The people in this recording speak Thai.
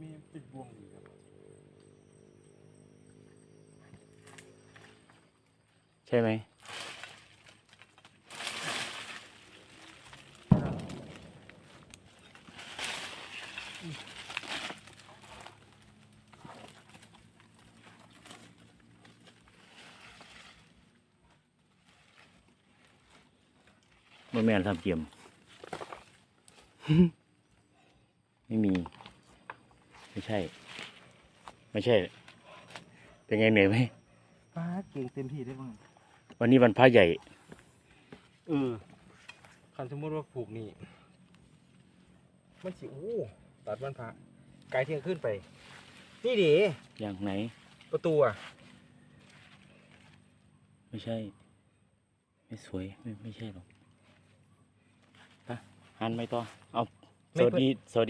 มีเป็นบวงอยู่ครับใช่ไหมบ่แม่นทำเกียม ไม่มี ไม่ใช่ ไม่ใช่ เป็นไงเหนื่อยไหมป้าเก่งเต็มที่ได้บ้างวันนี้วันพระใหญ่ เออคันสมมติว่าผูกนี่ มันสิโอ้ตัดวันพระไกลเที่ยงขึ้นไป นี่ดิอย่างไหน ประตูอะ ไม่ใช่ ไม่สวย ไม่ไม่ใช่หรอกไปหันไปต่อ เอาไม่สวัสเปิดดี สวัสดี